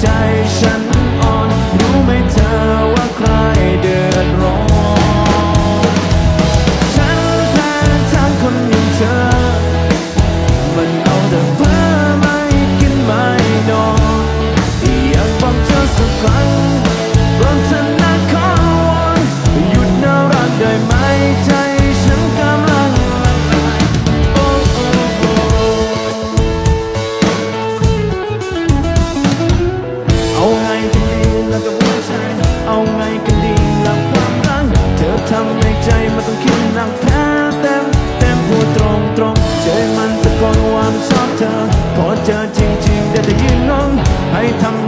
ใจฉัน हरिथम